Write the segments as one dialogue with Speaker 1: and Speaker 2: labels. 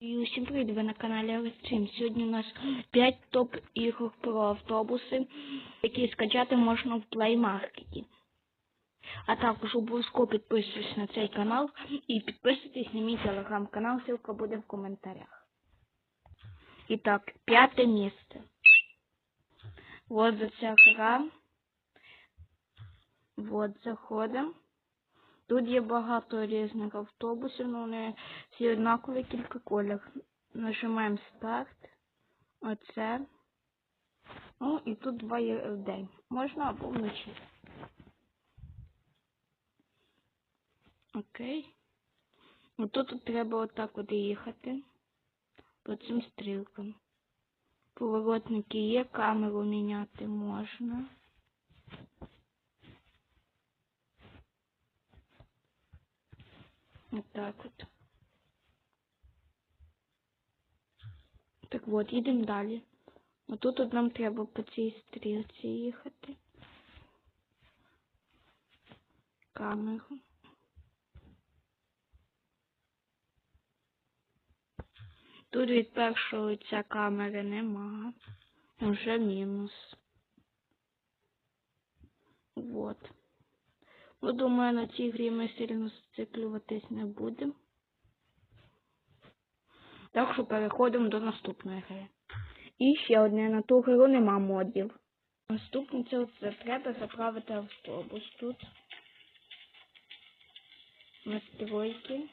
Speaker 1: І усім привіт, ви на каналі Рестрім. Сьогодні у нас 5 топ ігор про автобуси, які скачати можна в Play. А також обов'язково підписуйтесь на цей канал і підписуйтесь на мій телеграм-канал, ссылка буде в коментарях. І так, п'яте місце. Вот за ця гра. Вот заходимо. Тут є багато різних автобусів, але вони всі однакові кілька колір. Нажимаємо старт. Оце. Ну і тут два є в день. Можна або вночі. Окей. Ну тут треба отак от їхати. По цим стрілкам. Поворотники є, камеру міняти можна. Отак от. Так от, їдемо далі. Отут от нам треба по цій стрілці їхати. Камеру. Тут від першого лиця камери нема. Вже мінус. Вот. Ну, думаю, на цій грі ми сильно зациклюватись не будемо. Так що переходимо до наступної гри. І ще одне на ту гру нема модів. Наступне це треба заправити автобус тут. Настройки.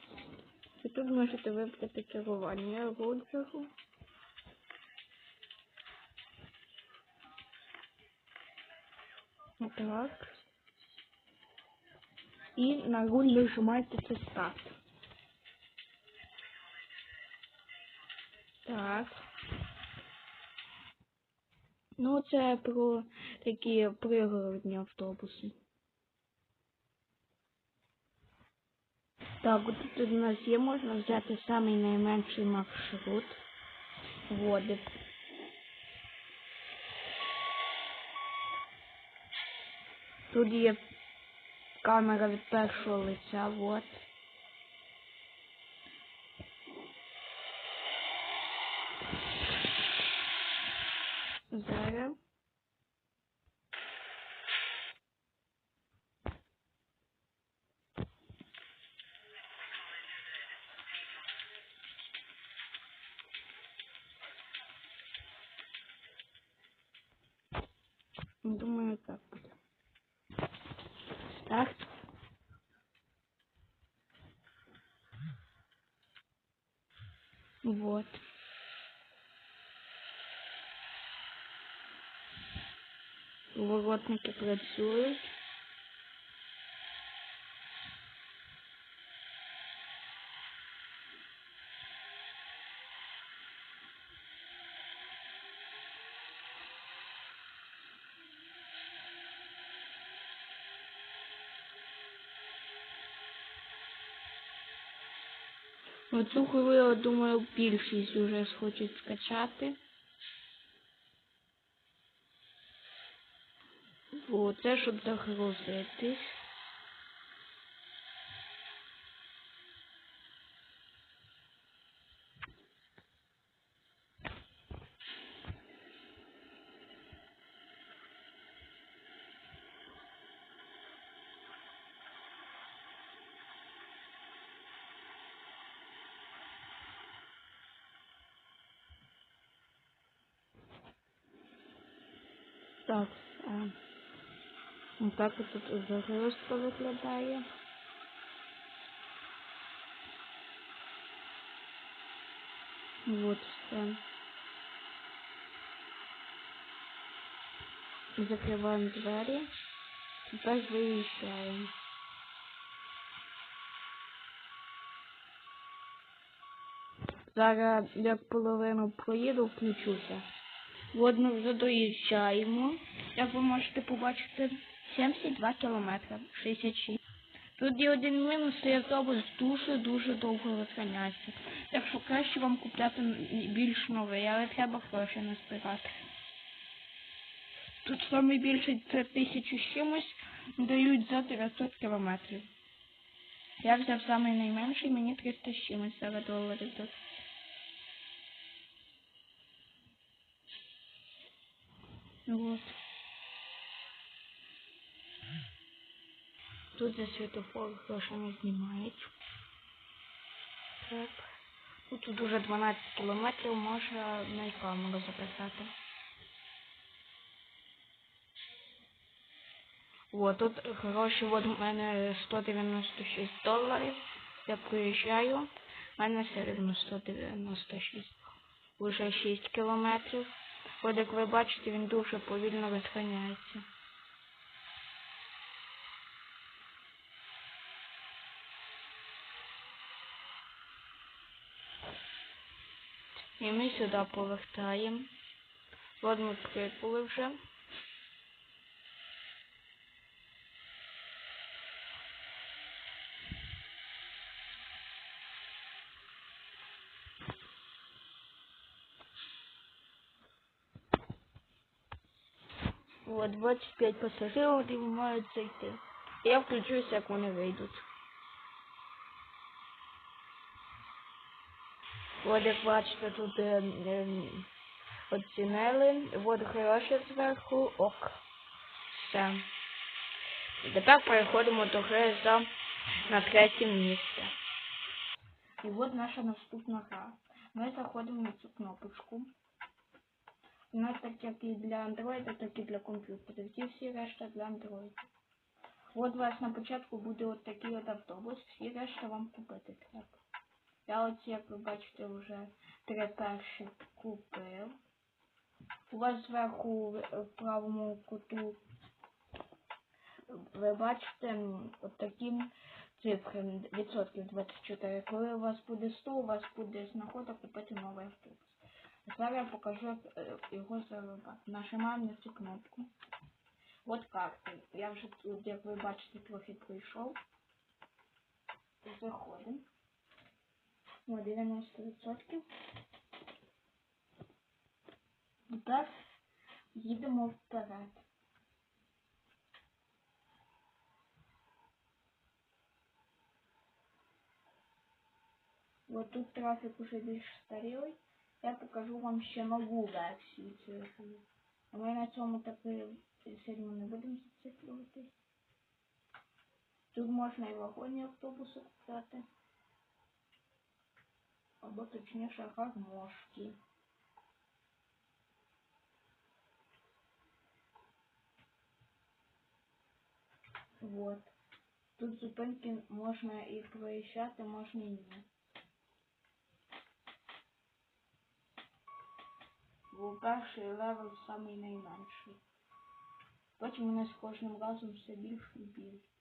Speaker 1: І тут можете вибрати керування роджеру. Так. І на руль нажимаєте це старт. Так. Ну, це про такі пригородні автобуси. Так, от тут у нас є, можна взяти самий найменший маршрут. Води. Тут є камера від першого лиця, вот. Зараз. Думаю, так Вот. Поворотники працюють. Оцю гру, я думаю, більшість вже схочуть скачати. Бо це щоб загрузитись. Так, отак от тут загрузка виглядає. Вот все. Закриваємо двері. Тепер виїжджаємо. Зараз як половину проїду, включуся. Ми вже доїжджаємо. Як ви можете побачити, 72 кілометри, 66. Тут є один мінус, і автобус дуже-дуже довго розганяється. Так що краще вам купляти більш новий, але треба гроші не збирати. Тут саме більше це тисячу з чимось дають за 900 кілометрів. Я взяв найменший, мені 300 з чимось зараз доларів. тут. Вот. Тут за світофор гроші не знімають. Так. Ну, тут уже 12 кілометрів можна на камеру записати. От, тут гроші от у мене 196 доларів. Я приїжджаю. У мене все рівно 196. Уже 6 кілометрів. От як ви бачите, він дуже повільно розганяється. І ми сюди повертаємо. От ми прибули вже. От 25 пасажирів мають зайти. Я включусь, як вони вийдуть. От як бачите, тут е, е, оцінили. От гроші зверху. Ок. Все. І тепер переходимо до гри за на третє місце. І от наша наступна гра. Ми заходимо на цю кнопочку. Нас так як і для андроїда, так і для комп'ютера. Ці всі решта для андроїда. От у вас на початку буде от такий от автобус, всі решта вам купити треба. Я от, як ви бачите, вже три перші купив. У вас зверху в в правому куту ви бачите от такі цифри відсотків 24. Коли у вас буде 100, у вас буде нагода купити новий автобус. Зараз я покажу, його заробити. Нажимаємо на цю кнопку. От карти. Я вже тут, як ви бачите, трохи пройшов. Заходимо. О, 90%. Тепер їдемо вперед. От тут трафік уже більш старілий. Я покажу вам ще нову версію цієї гри. А ми на цьому таки сильно не будемо зациклюватись. Тут можна і вагонні автобуси купляти. Або точніше гармошки. Вот. Тут зупинки можна і проїжджати, можна і ні. Бо перший левел самий найменший. Потім вони з кожним разом все більше і більше.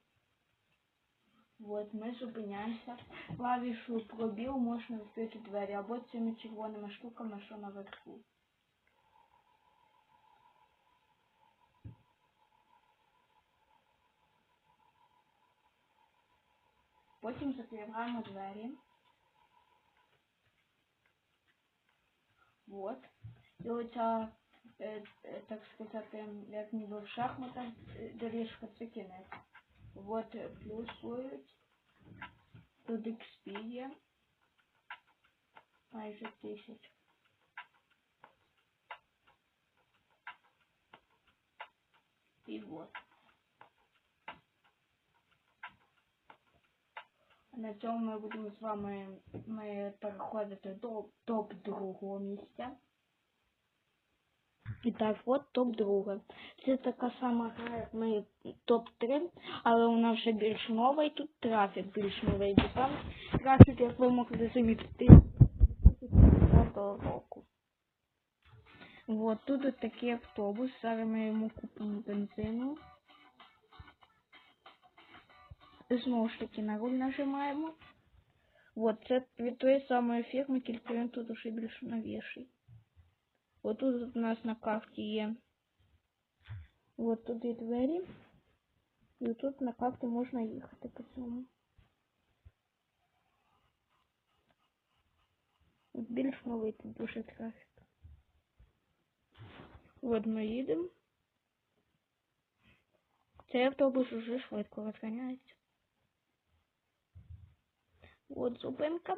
Speaker 1: От ми зупиняємося. Клавішу пробіл можна відкрити двері або цими червоними штуками, що наверху. Потім закриваємо двері. От. І оця, е, е, так сказати, як ніби в шахматах е, доріжка це кінець. От е, плюсують. Тут XP є. Майже тисяч. І от. На цьому ми будемо з вами ми переходити до топ другого місця. І так, от топ друге. Це така сама гра, як ми топ 3, але вона вже більш нова і тут трафік більш новий. Там трафік, як ви могли замітити, року. Тут от такий автобус. Зараз ми йому купимо бензину. Знову ж таки на руль нажимаємо. От, це від тої самої фірми, тільки тут уже більш новіший. От тут у нас на карті є. От тут є двері. І тут на карті можна їхати по цьому. От більш новий тут дуже трафік. От ми їдемо. Цей автобус уже швидко розганяється. От зупинка.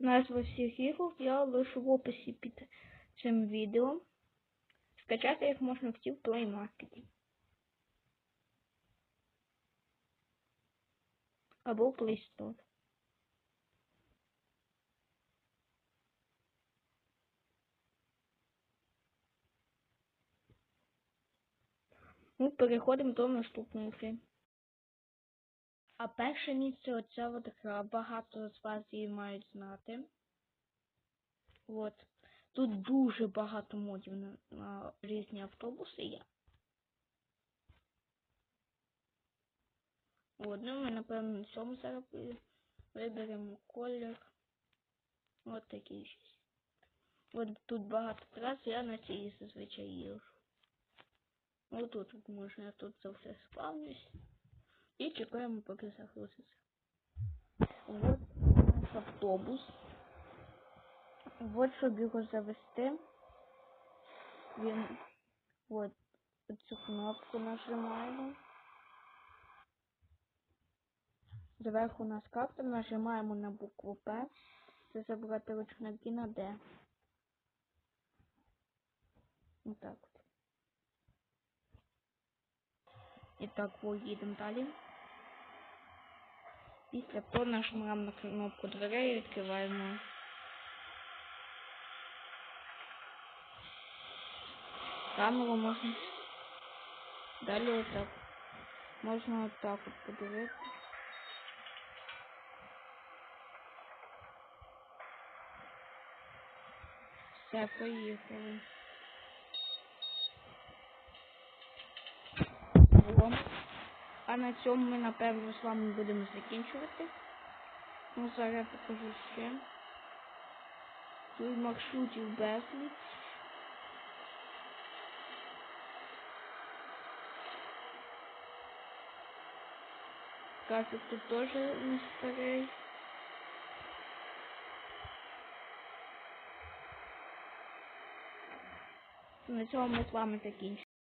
Speaker 1: Назви всіх ігор я лишу в описі під цим відео. Скачати їх можна в Play Market. Або в Play Store. Ну, переходимо до наступної гри. А перше місце оця от гра. Багато з вас її мають знати. От. Тут дуже багато модів на, на різні автобуси є. От, ну ми, напевно, на цьому зараз ви- виберемо колір. От такий щось. От тут багато трас, я на цій зазвичай їжджу. От тут можна, я тут завжди спавнюсь. І чекаємо, поки загрузиться. От наш автобус. От щоб його завести. Він от цю кнопку нажимаємо. Зверху нас карта, нажимаємо на букву П. Це забрати ручник і на Д. Отак от. І так, от їдемо далі. Після того нажимаємо на кнопку дверей і відкриваємо. Камеру можна. Далі отак. Можна отак от подивитися. Все, поїхали. О. А на цьому ми, напевно, з вами будемо закінчувати. Ну, зараз я покажу ще. Тут маршрутів безліч. Кажуть, тут теж не старий. На цьому ми з вами закінчимо.